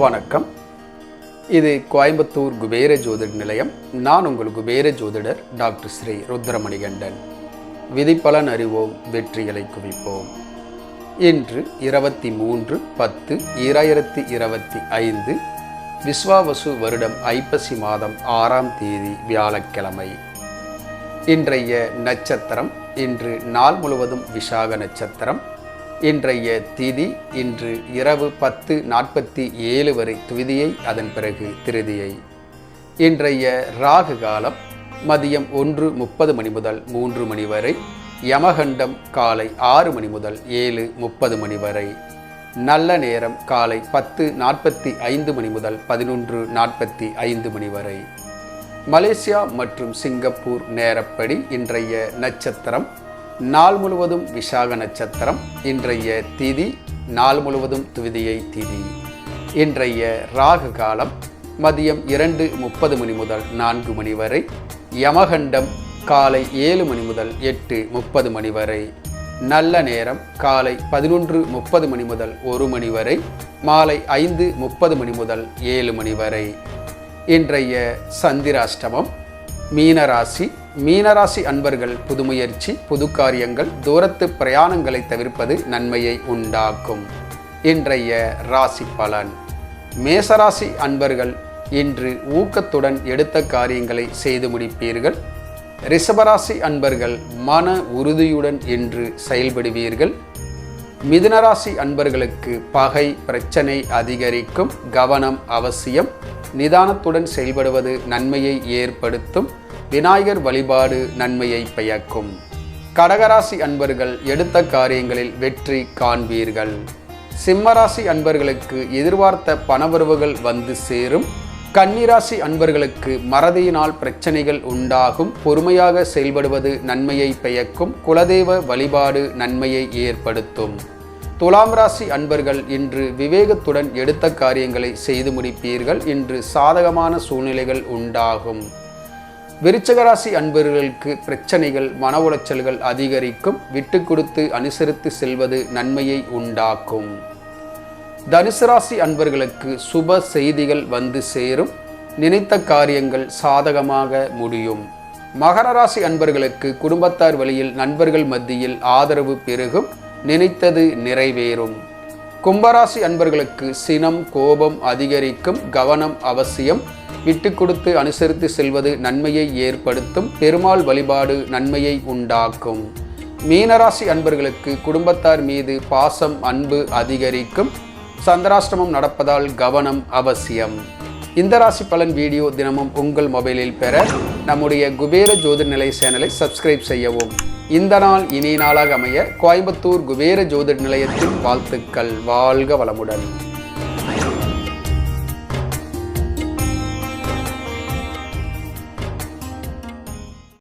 வணக்கம். இது கோயம்புத்தூர் குபேர ஜோதிட நிலையம். நான் உங்கள் குபேர ஜோதிடர் டாக்டர் ஸ்ரீ ருத்ரமணிகண்டன். விதிப்பலன் அறிவோம் வெற்றிகளை குவிப்போம். இன்று இருபத்தி மூன்று பத்து இராயிரத்தி இருபத்தி ஐந்து விஸ்வாவசு வருடம் ஐப்பசி மாதம் ஆறாம் தேதி வியாழக்கிழமை. இன்றைய நட்சத்திரம் இன்று நாள் முழுவதும் விசாக நட்சத்திரம். இன்றைய திதி இன்று இரவு பத்து நாற்பத்தி ஏழு வரை துவிதியை அதன் பிறகு திருதியை. இன்றைய ராகு காலம் மதியம் ஒன்று முப்பது மணி முதல் மூன்று மணி வரை யமகண்டம் காலை ஆறு மணி முதல் ஏழு முப்பது மணி வரை. நல்ல நேரம் காலை பத்து நாற்பத்தி ஐந்து மணி முதல் பதினொன்று நாற்பத்தி ஐந்து மணி வரை. மலேசியா மற்றும் சிங்கப்பூர் நேரப்படி இன்றைய நட்சத்திரம் நாள் முழுவதும் விசாக நட்சத்திரம் இன்றைய திதி நாள் முழுவதும் துவிதியை திதி. இன்றைய ராகு காலம் மதியம் இரண்டு முப்பது மணி முதல் நான்கு மணி வரை யமகண்டம் காலை ஏழு மணி முதல் எட்டு முப்பது மணி வரை நல்ல நேரம் காலை பதினொன்று முப்பது மணி முதல் ஒரு மணி வரை மாலை ஐந்து முப்பது மணி முதல் ஏழு மணி வரை. இன்றைய சந்திராஷ்டமம் மீனராசி மீனராசி அன்பர்கள் புதுமுயற்சி புது காரியங்கள் தூரத்து பிரயாணங்களை தவிர்ப்பது நன்மையை உண்டாக்கும். இன்றைய ராசி பலன். மேசராசி அன்பர்கள் இன்று ஊக்கத்துடன் எடுத்த காரியங்களை செய்து முடிப்பீர்கள். ரிஷபராசி அன்பர்கள் மன உறுதியுடன் இன்று செயல்படுவீர்கள். மிதுனராசி அன்பர்களுக்கு பகை பிரச்சனை அதிகரிக்கும் கவனம் அவசியம். நிதானத்துடன் செயல்படுவது நன்மையை ஏற்படுத்தும். விநாயகர் வழிபாடு நன்மையை பயக்கும் கடகராசி அன்பர்கள் எடுத்த காரியங்களில் வெற்றி காண்பீர்கள். சிம்மராசி அன்பர்களுக்கு எதிர்பார்த்த பணவரவுகள் வந்து சேரும். கன்னிராசி அன்பர்களுக்கு மறதியினால் பிரச்சனைகள் உண்டாகும். பொறுமையாக செயல்படுவது நன்மையை பெயக்கும் குலதெய்வ வழிபாடு நன்மையை ஏற்படுத்தும். துலாம் ராசி அன்பர்கள் இன்று விவேகத்துடன் எடுத்த காரியங்களை செய்து முடிப்பீர்கள். இன்று சாதகமான சூழ்நிலைகள் உண்டாகும். விருச்சகராசி அன்பர்களுக்கு பிரச்சனைகள் மன உளைச்சல்கள் அதிகரிக்கும். விட்டு கொடுத்து அனுசரித்து செல்வது நன்மையை உண்டாக்கும். தனுசு ராசி அன்பர்களுக்கு சுப செய்திகள் வந்து சேரும். நினைத்த காரியங்கள் சாதகமாக முடியும். மகர ராசி அன்பர்களுக்கு குடும்பத்தார் வழியில் நண்பர்கள் மத்தியில் ஆதரவு பெருகும். நினைத்தது நிறைவேறும். கும்பராசி அன்பர்களுக்கு சினம் கோபம் அதிகரிக்கும். கவனம் அவசியம். விட்டு கொடுத்து அனுசரித்து செல்வது நன்மையை ஏற்படுத்தும் பெருமாள் வழிபாடு நன்மையை உண்டாக்கும். மீனராசி அன்பர்களுக்கு குடும்பத்தார் மீது பாசம் அன்பு அதிகரிக்கும். சந்திராஷ்டிரமம் நடப்பதால் கவனம் அவசியம். இந்த ராசி பலன் வீடியோ தினமும் உங்கள் மொபைலில் பெற நம்முடைய குபேர ஜோதிட சேனலை சப்ஸ்கிரைப் செய்யவும். இந்த நாள் இனிய நாளாக அமைய கோயம்புத்தூர் குபேர ஜோதிட நிலையத்தின் வாழ்த்துக்கள். வாழ்க வளமுடன்.